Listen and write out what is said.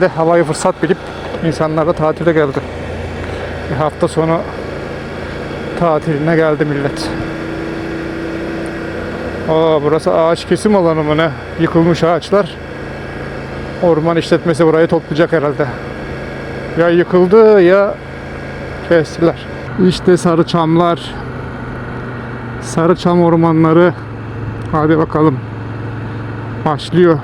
De havayı fırsat bilip insanlar da tatile geldi. Bir hafta sonu tatiline geldi millet. Aa, burası ağaç kesim alanı mı ne? Yıkılmış ağaçlar. Orman işletmesi burayı toplayacak herhalde. Ya yıkıldı ya kestiler. İşte sarı çamlar. Sarı çam ormanları. Hadi bakalım. Başlıyor.